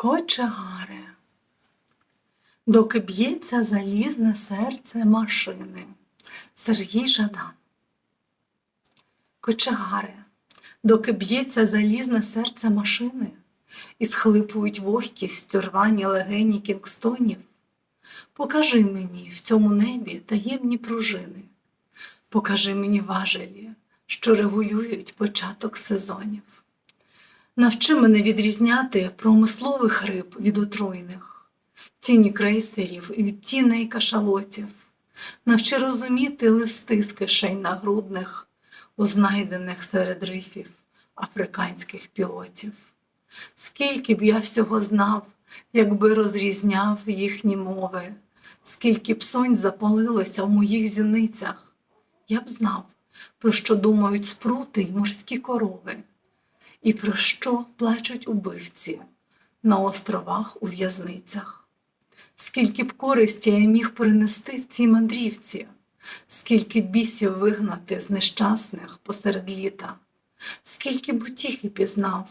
Кочегари. Доки б'ється залізне серце машини. Сергій Жадан. Кочегари. Доки б'ється залізне серце машини і схлипують вогкість рвані легені кінгстонів. Покажи мені в цьому небі таємні пружини. Покажи мені важелі, що регулюють початок сезонів. Навчи мене відрізняти промислових риб від отруйних, тіні крейсерів від тіней кашалотів. Навчи розуміти листи з кишень нагрудних, у знайдених серед рифів африканських пілотів. Скільки б я всього знав, якби розрізняв їхні мови, скільки б сонь запалилося в моїх зіницях, я б знав, про що думають спрути й морські корови, і про що плачуть убивці на островах у в'язницях. Скільки б користі я міг принести в цій мандрівці, скільки бісів вигнати з нещасних посеред літа, скільки б утіхи пізнав,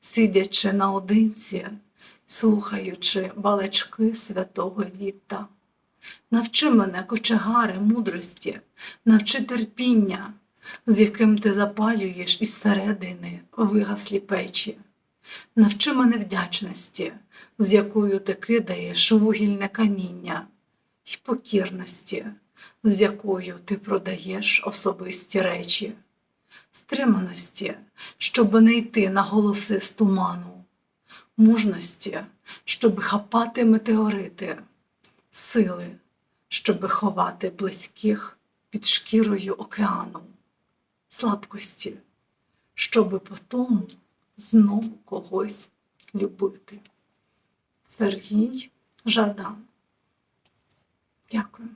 сидячи наодинці, слухаючи балачки святого Віта. Навчи мене, кочегари, мудрості, навчи терпіння, з яким ти запалюєш із середини вигаслі печі. Навчи мене вдячності, з якою ти кидаєш вугільне каміння, й покірності, з якою ти продаєш особисті речі, стриманості, щоб не йти на голоси з туману, мужності, щоб хапати метеорити, сили, щоб ховати близьких під шкірою океану, слабкості, щоби потім знову когось любити. Сергій Жадан. Дякую.